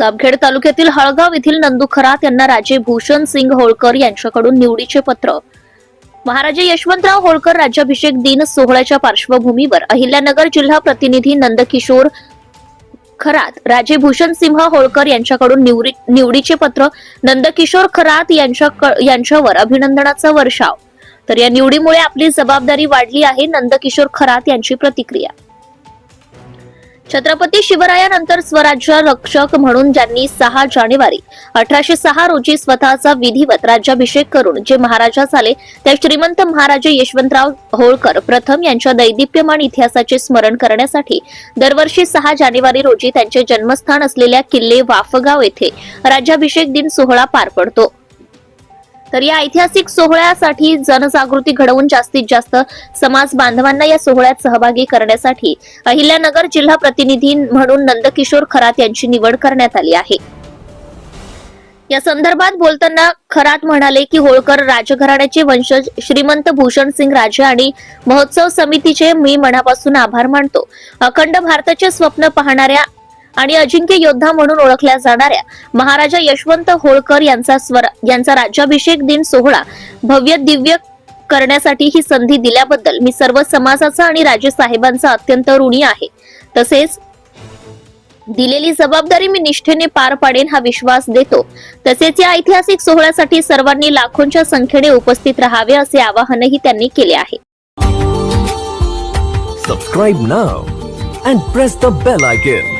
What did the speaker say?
सापखेड तालुक्यातील हळगाव येथील नंदू खरात यांना राजे भूषण सिंग होळकर यांच्याकडून निवडीचे पत्र. महाराजे यशवंतराव होळकर राज्याभिषेक दिन सोहळ्याच्या पार्श्वभूमीवर अहिल्यानगर जिल्हा प्रतिनिधी नंदकिशोर खरात राजे भूषण सिंह होळकर यांच्याकडून निवडी निवडीचे पत्र नंदकिशोर खरात यांच्या यांच्यावर अभिनंदनाचा वर्षाव. तर या निवडीमुळे आपली जबाबदारी वाढली आहे नंदकिशोर खरात यांची प्रतिक्रिया. छत्रपती शिवरायानंतर स्वराज्य रक्षक म्हणून ज्यांनी सहा जानेवारी अठराशे सहा रोजी स्वतःचा विधिवत राज्याभिषेक करून जे महाराजा झाले त्या श्रीमंत महाराजे यशवंतराव होळकर प्रथम यांच्या दैदिप्यमान इतिहासाचे स्मरण करण्यासाठी दरवर्षी सहा जानेवारी रोजी त्यांचे जन्मस्थान असलेल्या किल्ले वाफगाव येथे राज्याभिषेक दिन सोहळा पार पडतो. तर या ऐतिहासिक सोहळ्यासाठी जनजागृती घडवून जास्तीत जास्त समाज बांधवांना या सोहळ्यात सहभागी करण्यासाठी अहिल्यानगर जिल्हा प्रतिनिधी म्हणून नंदकिशोर खरात यांची निवड करण्यात आली आहे. या संदर्भात बोलताना खरात म्हणाले की होळकर राजघराण्याचे वंशज श्रीमंत भूषण सिंग राजे आणि महोत्सव समितीचे मी मनापासून आभार मानतो. अखंड भारताचे स्वप्न पाहणाऱ्या आणि अजिंक्य योद्धा म्हणून ओळखल्या जाणाऱ्या महाराजा यशवंत होळकर यांचा स्वर यांचा राज्याभिषेक दिन सोहळा भव्य दिव्य करण्यासाठी ही संधी दिल्याबद्दल मी सर्व समाजाचा आणि राजे साहेबांचा अत्यंत ऋणी आहे. तसेच दिलेली जबाबदारी मी निष्ठेने पार पाडेन हा विश्वास देतो. तसेच या ऐतिहासिक सोहळ्यासाठी सर्वांनी लाखोंच्या संख्येने उपस्थित राहावे असे आवाहनही त्यांनी केले आहे. Subscribe now and press the bell icon.